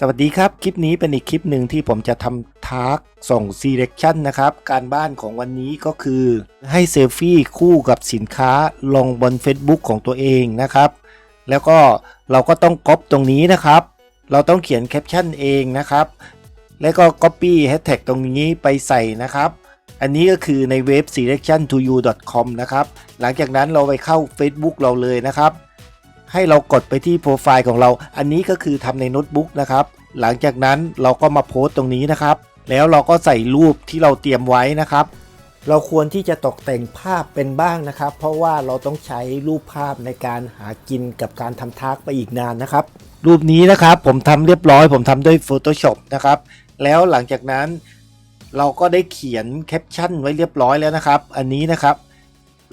สวัสดีครับ คลิปนี้เป็นอีกคลิปหนึ่งที่ผมจะทำทาร์กส่ง selection นะครับ การบ้านของวันนี้ก็คือ ให้เซลฟี่คู่กับสินค้าลงบน Facebook ของตัวเองนะครับ แล้วก็เราก็ต้องก๊อปตรงนี้นะครับ เราต้องเขียนแคปชั่นเองนะครับ แล้วก็ copy hashtag ตรงนี้ไปใส่นะครับ อันนี้ก็คือในเว็บ selection to you com นะครับ หลังจากนั้นเราไปเข้า Facebook เราเลยนะครับ ให้เรากดไปที่โปรไฟล์ของเรา อันนี้ก็คือทำในโน้ตบุ๊กนะครับ หลังจากนั้นเราก็มาโพสต์ตรงนี้นะครับ แล้วเราก็ใส่รูปที่เราเตรียมไว้นะครับ เราควรที่จะตกแต่งภาพเป็นบ้างนะครับ เพราะว่าเราต้องใช้รูปภาพในการหากินกับการทำทากไปอีกนานนะครับ รูปนี้นะครับผมทำเรียบร้อย ผมทำด้วย Photoshop นะครับ แล้วหลังจากนั้นเราก็ได้เขียนแคปชั่นไว้เรียบร้อยแล้วนะครับ อันนี้นะครับ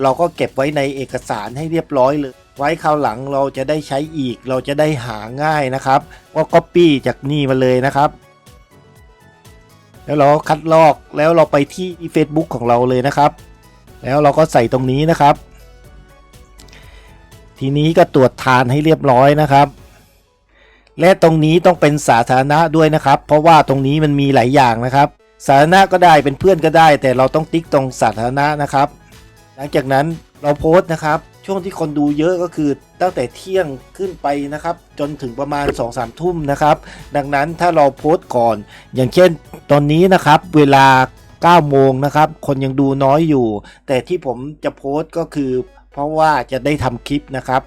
เราก็เก็บไว้ในเอกสารให้เรียบร้อยเลย ไว้คราวหลังเราจะได้ใช้อีกเราจะได้หาง่ายนะครับ ก็ Copy จากนี่มาเลยนะครับ แล้วเราคัดลอกแล้วเราไปที่ Facebook ของเราเลยนะครับ แล้วเราก็ใส่ตรงนี้นะครับ ทีนี้ก็ตรวจทานให้เรียบร้อยนะครับและตรงนี้ต้องเป็นสาธารณะด้วยนะครับ เพราะว่าตรงนี้มันมีหลายอย่างนะครับ สาธารณะก็ได้เป็นเพื่อนก็ได้ แต่เราต้องติ๊กตรงสาธารณะนะครับ หลังจากนั้นเราโพสต์นะครับ ช่วงที่คนดูเยอะก็คือตั้งแต่เที่ยงขึ้นไปนะครับ จนถึงประมาณ 2-3ทุ่มนะครับ ดังนั้นถ้าเราโพสต์ก่อน อย่างเช่นตอนนี้นะครับเวลา 9 โมงนะครับ คนยังดูน้อยอยู่ แต่ที่ผมจะโพสต์ก็คือ เพราะว่าจะได้ทำคลิปนะครับ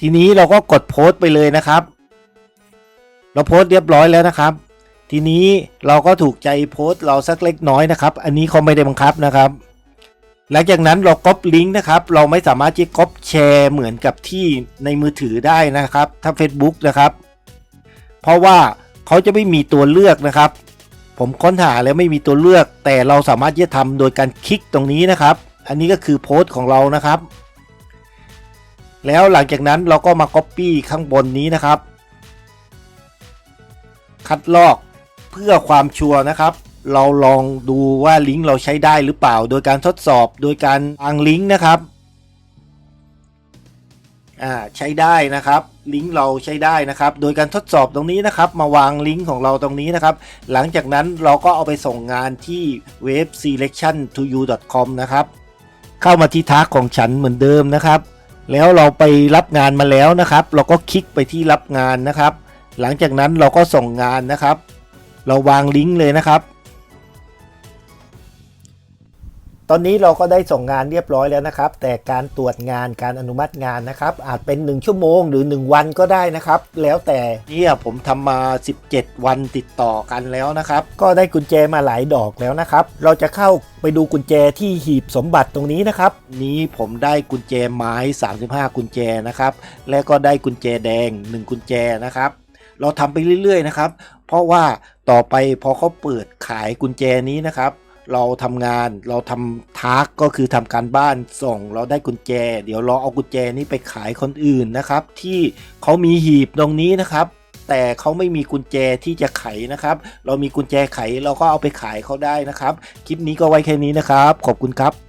ทีนี้เราก็กดโพสต์ไปเลยนะครับ เราโพสต์เรียบร้อยแล้วนะครับ ทีนี้เราก็ถูกใจโพสต์เราสักเล็กน้อยนะครับ อันนี้เขาไม่ได้บังคับนะครับ หลังจากนั้นเราก๊อปลิงก์นะครับ เราไม่สามารถที่ก๊อปแชร์เหมือนกับที่ในมือถือได้นะครับ ถ้า Facebook นะครับ เพราะว่าเขาจะไม่มีตัวเลือกนะครับ ผมค้นหาแล้วไม่มีตัวเลือก แต่เราสามารถที่จะทำโดยการคลิกตรงนี้นะครับ อันนี้ก็คือโพสต์ของเรานะครับ แล้วหลังจากนั้นเราก็มาก๊อปปี้ข้างบนนี้นะครับ คัดลอกเพื่อความชัวร์นะครับ เราลองดูว่าลิงก์เราใช้ได้หรือเปล่า โดยการทดสอบโดยการวางลิงก์นะครับอ่าใช้ได้นะครับ ลิงก์เราใช้ได้นะครับ โดยการทดสอบตรงนี้นะครับ มาวางลิงก์ของเราตรงนี้นะครับ หลังจากนั้นเราก็เอาไปส่งงานที่เว็บ selection to you com นะครับ เข้ามาที่ทักของฉันเหมือนเดิมนะครับ แล้วเราไปรับงานมาแล้วนะครับ เราก็คลิกไปที่รับงานนะครับ หลังจากนั้นเราก็ส่งงานนะครับ เราวางลิงก์เลยนะครับ ตอนนี้เราก็ได้ส่งงานเรียบร้อยแล้วนะครับ แต่การตรวจงานการอนุมัติงานนะครับ อาจเป็น 1 ชั่วโมงหรือ 1 วันก็ได้นะครับ แล้วแต่เนี่ยผมทำมา 17 วันติดต่อกันแล้วนะครับ ก็ได้กุญแจมาหลายดอกแล้วนะครับ เราจะเข้าไปดูกุญแจที่หีบสมบัติตรงนี้นะครับ นี้ผมได้กุญแจไม้ 35 กุญแจนะครับ และก็ได้กุญแจแดง 1 กุญแจนะครับ เราทำไปเรื่อยๆนะครับ เพราะว่าต่อไปพอเขาเปิดขายกุญแจนี้นะครับ เราทำงานเราทำทาร์กก็คือทำการบ้านส่งเราได้กุญแจ เดี๋ยวเราเอากุญแจนี้ไปขายคนอื่นนะครับ ที่เขามีหีบตรงนี้นะครับ แต่เขาไม่มีกุญแจที่จะไขนะครับ เรามีกุญแจไขเราก็เอาไปขายเขาได้นะครับ คลิปนี้ก็ไว้แค่นี้นะครับ ขอบคุณครับ